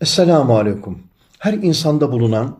Esselamu Aleyküm. Her insanda bulunan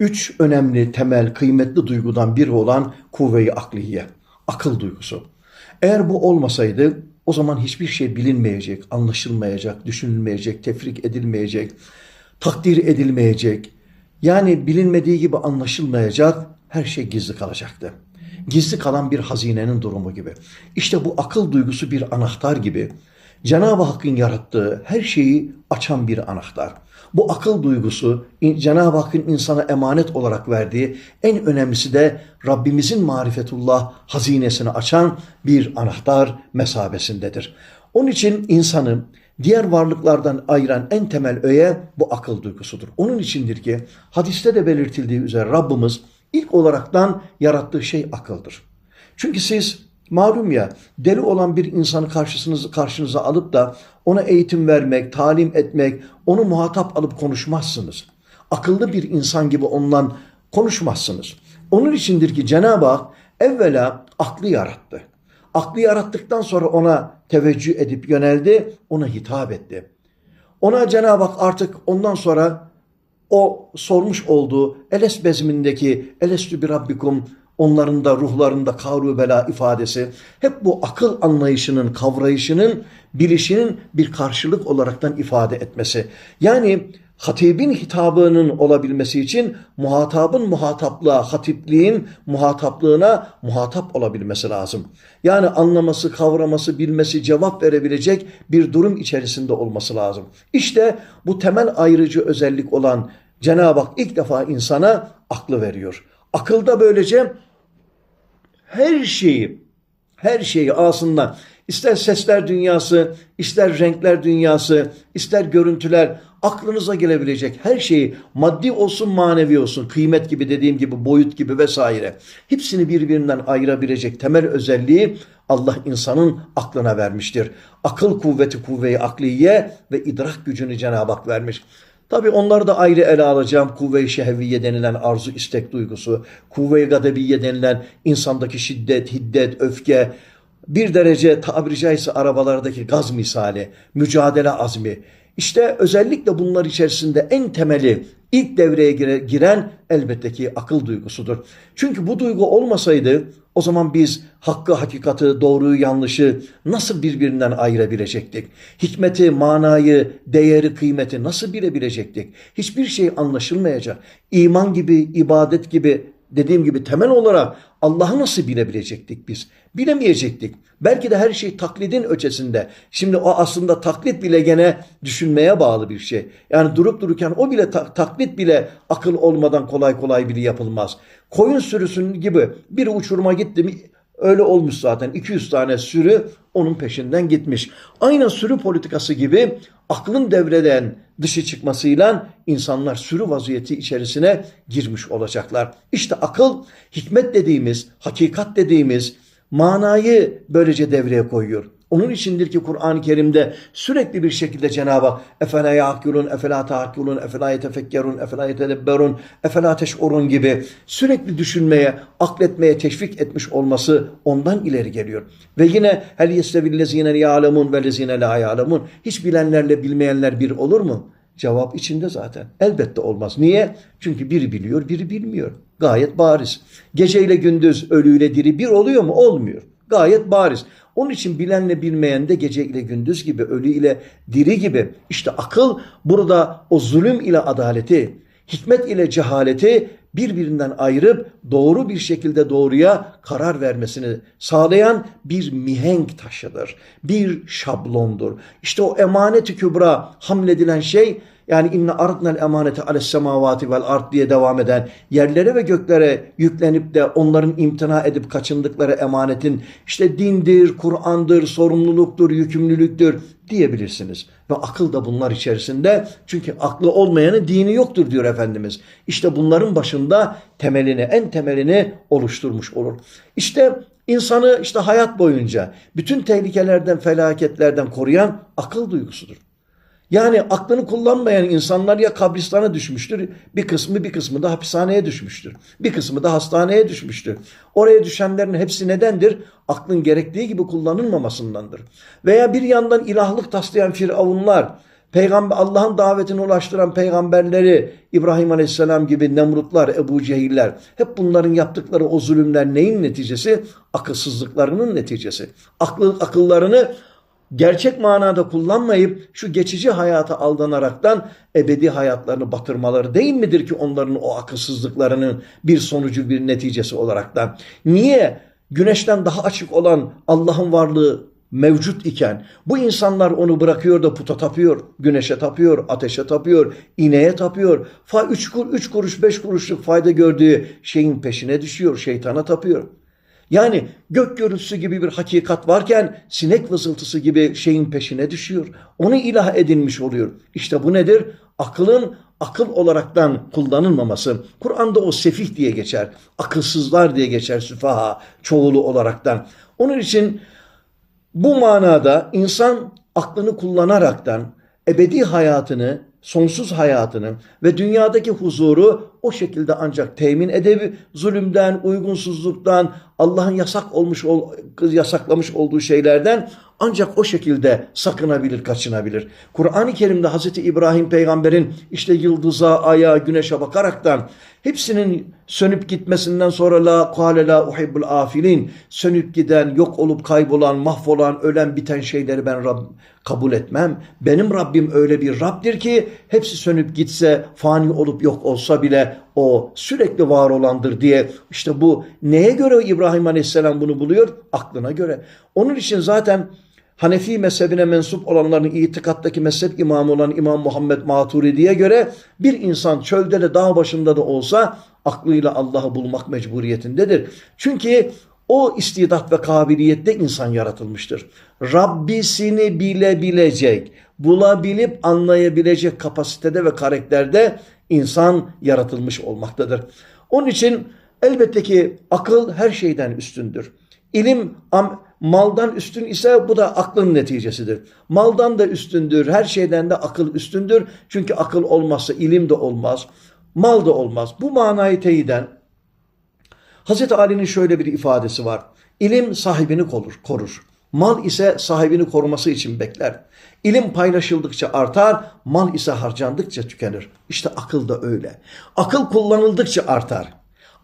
üç önemli, temel, kıymetli duygudan biri olan kuvve-i akliye, akıl duygusu. Eğer bu olmasaydı o zaman hiçbir şey bilinmeyecek, anlaşılmayacak, düşünülmeyecek, tefrik edilmeyecek, takdir edilmeyecek. Yani bilinmediği gibi anlaşılmayacak, her şey gizli kalacaktı. Gizli kalan bir hazinenin durumu gibi. İşte bu akıl duygusu bir anahtar gibi. Cenab-ı Hakk'ın yarattığı her şeyi açan bir anahtar. Bu akıl duygusu Cenab-ı Hakk'ın insana emanet olarak verdiği en önemlisi de Rabbimizin marifetullah hazinesini açan bir anahtar mesabesindedir. Onun için insanı diğer varlıklardan ayıran en temel öğe bu akıl duygusudur. Onun içindir ki hadiste de belirtildiği üzere Rabbimiz ilk olaraktan yarattığı şey akıldır. Çünkü siz Malum ya deli olan bir insanı karşısınız, karşınıza alıp da ona eğitim vermek, talim etmek, onu muhatap alıp konuşmazsınız. Akıllı bir insan gibi ondan konuşmazsınız. Onun içindir ki Cenab-ı Hak evvela aklı yarattı. Aklı yarattıktan sonra ona teveccüh edip yöneldi, ona hitap etti. Ona Cenab-ı Hak artık ondan sonra o sormuş olduğu Eles bezmindeki Elestü bir Rabbikum onların da ruhlarında kavru bela ifadesi hep bu akıl anlayışının, kavrayışının, bilişinin bir karşılık olaraktan ifade etmesi. Yani hatibin hitabının olabilmesi için muhatabın muhataplığa, hatipliğin muhataplığına muhatap olabilmesi lazım. Yani anlaması, kavraması, bilmesi, cevap verebilecek bir durum içerisinde olması lazım. İşte bu temel ayrıcı özellik olan Cenab-ı Hak ilk defa insana aklı veriyor. Akılda böylece her şeyi, her şeyi aslında ister sesler dünyası, ister renkler dünyası, ister görüntüler, aklınıza gelebilecek her şeyi maddi olsun manevi olsun, kıymet gibi dediğim gibi boyut gibi vesaire hepsini birbirinden ayırabilecek temel özelliği Allah insanın aklına vermiştir. Akıl kuvveti kuvve-i akliye ve idrak gücünü Cenab-ı Hak vermiş. Tabi onları da ayrı ele alacağım. Kuvve-i şehviye denilen arzu istek duygusu, kuvve-i gadebiye denilen insandaki şiddet, hiddet, öfke, bir derece tabiri caizse arabalardaki gaz misali, mücadele azmi. İşte özellikle bunlar içerisinde en temeli ilk devreye giren elbette ki akıl duygusudur. Çünkü bu duygu olmasaydı o zaman biz hakkı, hakikati, doğruyu, yanlışı nasıl birbirinden ayırabilecektik? Hikmeti, manayı, değeri, kıymeti nasıl bilebilecektik? Hiçbir şey anlaşılmayacak. İman gibi, ibadet gibi dediğim gibi temel olarak Allah'ı nasıl bilebilecektik biz? Bilemeyecektik. Belki de her şey taklidin ötesinde. Şimdi o aslında taklit bile gene düşünmeye bağlı bir şey. Yani durup dururken o bile ta- taklit bile akıl olmadan kolay kolay bile yapılmaz. Koyun sürüsünün gibi bir uçuruma gitti mi öyle olmuş zaten. 200 tane sürü onun peşinden gitmiş. Aynı sürü politikası gibi aklın devreden dışı çıkmasıyla insanlar sürü vaziyeti içerisine girmiş olacaklar. İşte akıl hikmet dediğimiz, hakikat dediğimiz manayı böylece devreye koyuyor. Onun içindir ki Kur'an-ı Kerim'de sürekli bir şekilde Cenab-ı Hak efela ya'kulun, efela ta'kulun, efela yetefekkerun, efela yetedebberun, efela teş'urun gibi sürekli düşünmeye, akletmeye teşvik etmiş olması ondan ileri geliyor. Ve yine hel yestevillezine ya'lemun ve lezine la ya'lemun. Hiç bilenlerle bilmeyenler bir olur mu? Cevap içinde zaten. Elbette olmaz. Niye? Çünkü biri biliyor, biri bilmiyor. Gayet bariz. Geceyle gündüz, ölüyle diri bir oluyor mu? Olmuyor. Gayet bariz. Onun için bilenle bilmeyen de gece ile gündüz gibi, ölü ile diri gibi. İşte akıl burada o zulüm ile adaleti, hikmet ile cehaleti birbirinden ayırıp doğru bir şekilde doğruya karar vermesini sağlayan bir mihenk taşıdır. Bir şablondur. İşte o emaneti kübra hamledilen şey yani inne aradnel emanete ales semavati vel art diye devam eden yerlere ve göklere yüklenip de onların imtina edip kaçındıkları emanetin işte dindir, Kur'an'dır, sorumluluktur, yükümlülüktür diyebilirsiniz. Ve akıl da bunlar içerisinde çünkü aklı olmayanın dini yoktur diyor Efendimiz. İşte bunların başında temelini, en temelini oluşturmuş olur. İşte insanı işte hayat boyunca bütün tehlikelerden, felaketlerden koruyan akıl duygusudur. Yani aklını kullanmayan insanlar ya kabristana düşmüştür, bir kısmı bir kısmı da hapishaneye düşmüştür. Bir kısmı da hastaneye düşmüştür. Oraya düşenlerin hepsi nedendir? Aklın gerektiği gibi kullanılmamasındandır. Veya bir yandan ilahlık taslayan firavunlar Peygamber Allah'ın davetini ulaştıran peygamberleri İbrahim Aleyhisselam gibi Nemrutlar, Ebu Cehiller hep bunların yaptıkları o zulümler neyin neticesi? Akılsızlıklarının neticesi. Aklı, akıllarını gerçek manada kullanmayıp şu geçici hayata aldanaraktan ebedi hayatlarını batırmaları değil midir ki onların o akılsızlıklarının bir sonucu bir neticesi olaraktan? Niye güneşten daha açık olan Allah'ın varlığı mevcut iken bu insanlar onu bırakıyor da puta tapıyor, güneşe tapıyor, ateşe tapıyor, ineğe tapıyor. Fa 3 üç kuruş 5 kuruşluk fayda gördüğü şeyin peşine düşüyor, şeytana tapıyor. Yani gök gürültüsü gibi bir hakikat varken sinek vızıltısı gibi şeyin peşine düşüyor. Onu ilah edinmiş oluyor. İşte bu nedir? Akılın akıl olaraktan kullanılmaması. Kur'an'da o sefih diye geçer. Akılsızlar diye geçer süfaha çoğulu olaraktan. Onun için bu manada insan aklını kullanaraktan ebedi hayatını, sonsuz hayatını ve dünyadaki huzuru o şekilde ancak temin edebilir. Zulümden, uygunsuzluktan, Allah'ın yasak olmuş yasaklamış olduğu şeylerden ancak o şekilde sakınabilir, kaçınabilir. Kur'an-ı Kerim'de Hazreti İbrahim peygamberin işte yıldıza, aya, güneşe bakaraktan hepsinin sönüp gitmesinden sonra la kâle la uhibbul afilin sönüp giden, yok olup kaybolan, mahvolan, ölen, biten şeyleri ben Rab, kabul etmem. Benim Rabbim öyle bir Rab'dir ki hepsi sönüp gitse, fani olup yok olsa bile o sürekli var olandır diye işte bu neye göre İbrahim Aleyhisselam bunu buluyor? Aklına göre. Onun için zaten Hanefi mezhebine mensup olanların itikattaki mezhep imamı olan İmam Muhammed Maturidi'ye göre bir insan çölde de dağ başında da olsa aklıyla Allah'ı bulmak mecburiyetindedir. Çünkü o istidat ve kabiliyette insan yaratılmıştır. Rabbisini bilebilecek, bulabilip anlayabilecek kapasitede ve karakterde insan yaratılmış olmaktadır. Onun için elbette ki akıl her şeyden üstündür. İlim maldan üstün ise bu da aklın neticesidir. Maldan da üstündür, her şeyden de akıl üstündür. Çünkü akıl olmazsa ilim de olmaz, mal da olmaz. Bu manayı teyiden Hazreti Ali'nin şöyle bir ifadesi var. İlim sahibini korur, korur. Mal ise sahibini koruması için bekler. İlim paylaşıldıkça artar, mal ise harcandıkça tükenir. İşte akıl da öyle. Akıl kullanıldıkça artar.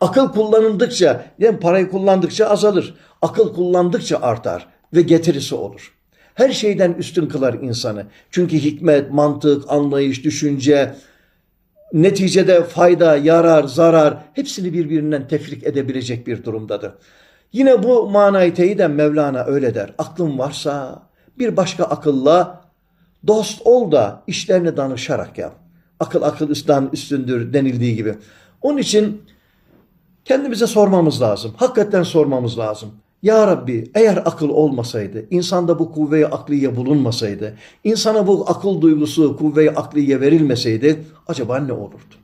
Akıl kullanıldıkça, yani parayı kullandıkça azalır. Akıl kullandıkça artar ve getirisi olur. Her şeyden üstün kılar insanı. Çünkü hikmet, mantık, anlayış, düşünce, neticede fayda, yarar, zarar hepsini birbirinden tefrik edebilecek bir durumdadır. Yine bu manayı teyiden Mevlana öyle der. Aklın varsa bir başka akılla dost ol da işlerini danışarak yap. Akıl akıl üstten üstündür denildiği gibi. Onun için kendimize sormamız lazım. Hakikaten sormamız lazım. Ya Rabbi eğer akıl olmasaydı, insanda bu kuvve-i akliye bulunmasaydı, insana bu akıl duygusu kuvve-i akliye verilmeseydi acaba ne olurdu?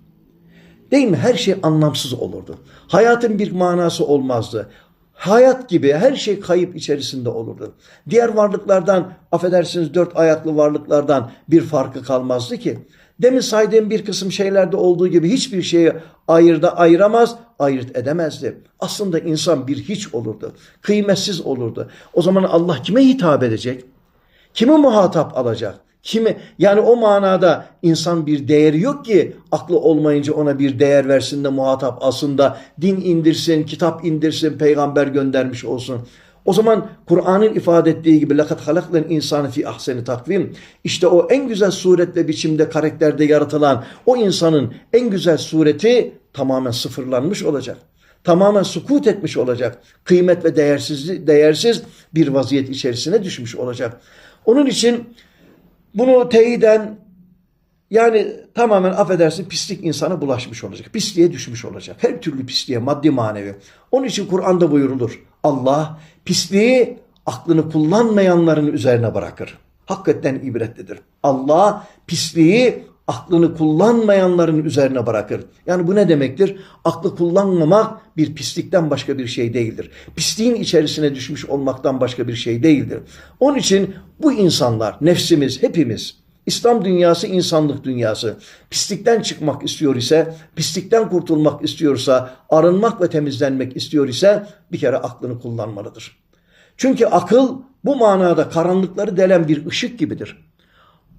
Değil mi? Her şey anlamsız olurdu. Hayatın bir manası olmazdı. Hayat gibi her şey kayıp içerisinde olurdu. Diğer varlıklardan, affedersiniz dört ayaklı varlıklardan bir farkı kalmazdı ki. Demin saydığım bir kısım şeylerde olduğu gibi hiçbir şeyi ayırda ayıramaz, ayırt edemezdi. Aslında insan bir hiç olurdu. Kıymetsiz olurdu. O zaman Allah kime hitap edecek? Kimi muhatap alacak? Kimi yani o manada insan bir değeri yok ki aklı olmayınca ona bir değer versin de muhatap aslında din indirsin, kitap indirsin, peygamber göndermiş olsun. O zaman Kur'an'ın ifade ettiği gibi lakat halaklen insanı fi ahseni takvim. İşte o en güzel suret ve biçimde karakterde yaratılan o insanın en güzel sureti tamamen sıfırlanmış olacak. Tamamen sukut etmiş olacak. Kıymet ve değersiz, değersiz bir vaziyet içerisine düşmüş olacak. Onun için bunu teyiden yani tamamen affedersin pislik insana bulaşmış olacak. Pisliğe düşmüş olacak. Her türlü pisliğe maddi manevi. Onun için Kur'an'da buyurulur. Allah pisliği aklını kullanmayanların üzerine bırakır. Hakikaten ibretlidir. Allah pisliği aklını kullanmayanların üzerine bırakır. Yani bu ne demektir? Aklı kullanmamak bir pislikten başka bir şey değildir. Pisliğin içerisine düşmüş olmaktan başka bir şey değildir. Onun için bu insanlar, nefsimiz, hepimiz, İslam dünyası insanlık dünyası. Pislikten çıkmak istiyor ise, pislikten kurtulmak istiyorsa, arınmak ve temizlenmek istiyor ise bir kere aklını kullanmalıdır. Çünkü akıl bu manada karanlıkları delen bir ışık gibidir.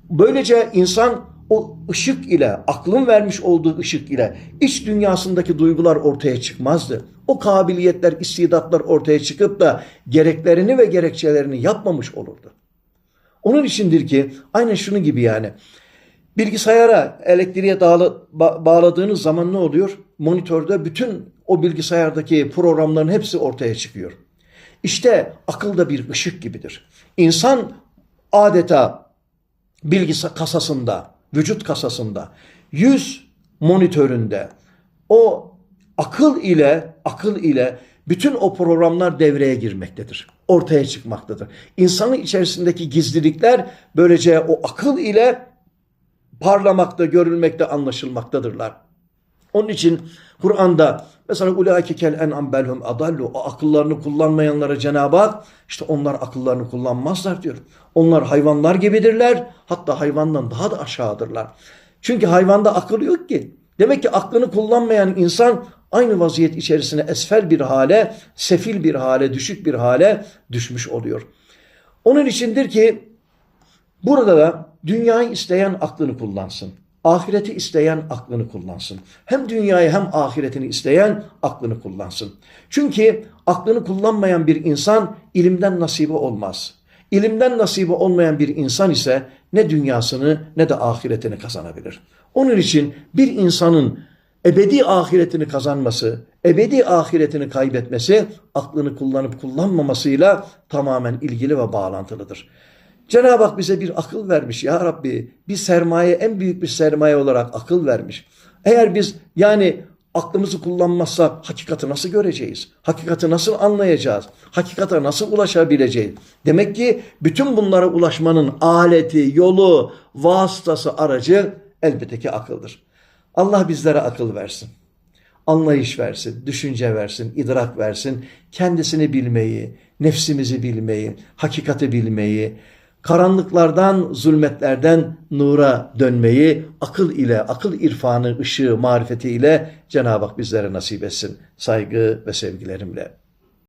Böylece insan o ışık ile, aklın vermiş olduğu ışık ile iç dünyasındaki duygular ortaya çıkmazdı. O kabiliyetler, istidatlar ortaya çıkıp da gereklerini ve gerekçelerini yapmamış olurdu. Onun içindir ki aynen şunu gibi yani. Bilgisayara elektriğe dağla- ba- bağladığınız zaman ne oluyor? Monitörde bütün o bilgisayardaki programların hepsi ortaya çıkıyor. İşte akıl da bir ışık gibidir. İnsan adeta bilgi kasasında, vücut kasasında, yüz monitöründe o akıl ile akıl ile bütün o programlar devreye girmektedir. Ortaya çıkmaktadır. İnsanın içerisindeki gizlilikler böylece o akıl ile parlamakta, görülmekte, anlaşılmaktadırlar. Onun için Kur'an'da mesela ulaike kel en'am belhum adallu o akıllarını kullanmayanlara Cenab-ı Hak işte onlar akıllarını kullanmazlar diyor. Onlar hayvanlar gibidirler. Hatta hayvandan daha da aşağıdırlar. Çünkü hayvanda akıl yok ki. Demek ki aklını kullanmayan insan aynı vaziyet içerisine esfel bir hale, sefil bir hale, düşük bir hale düşmüş oluyor. Onun içindir ki Burada da dünyayı isteyen aklını kullansın. Ahireti isteyen aklını kullansın. Hem dünyayı hem ahiretini isteyen aklını kullansın. Çünkü aklını kullanmayan bir insan ilimden nasibi olmaz. İlimden nasibi olmayan bir insan ise ne dünyasını ne de ahiretini kazanabilir. Onun için bir insanın ebedi ahiretini kazanması, ebedi ahiretini kaybetmesi aklını kullanıp kullanmamasıyla tamamen ilgili ve bağlantılıdır. Cenab-ı Hak bize bir akıl vermiş ya Rabbi. Bir sermaye en büyük bir sermaye olarak akıl vermiş. Eğer biz yani aklımızı kullanmazsak hakikati nasıl göreceğiz? Hakikati nasıl anlayacağız? Hakikate nasıl ulaşabileceğiz? Demek ki bütün bunlara ulaşmanın aleti, yolu, vasıtası, aracı elbette ki akıldır. Allah bizlere akıl versin anlayış versin, düşünce versin, idrak versin, kendisini bilmeyi, nefsimizi bilmeyi, hakikati bilmeyi, karanlıklardan, zulmetlerden nura dönmeyi akıl ile, akıl irfanı, ışığı, marifeti ile Cenab-ı Hak bizlere nasip etsin. Saygı ve sevgilerimle.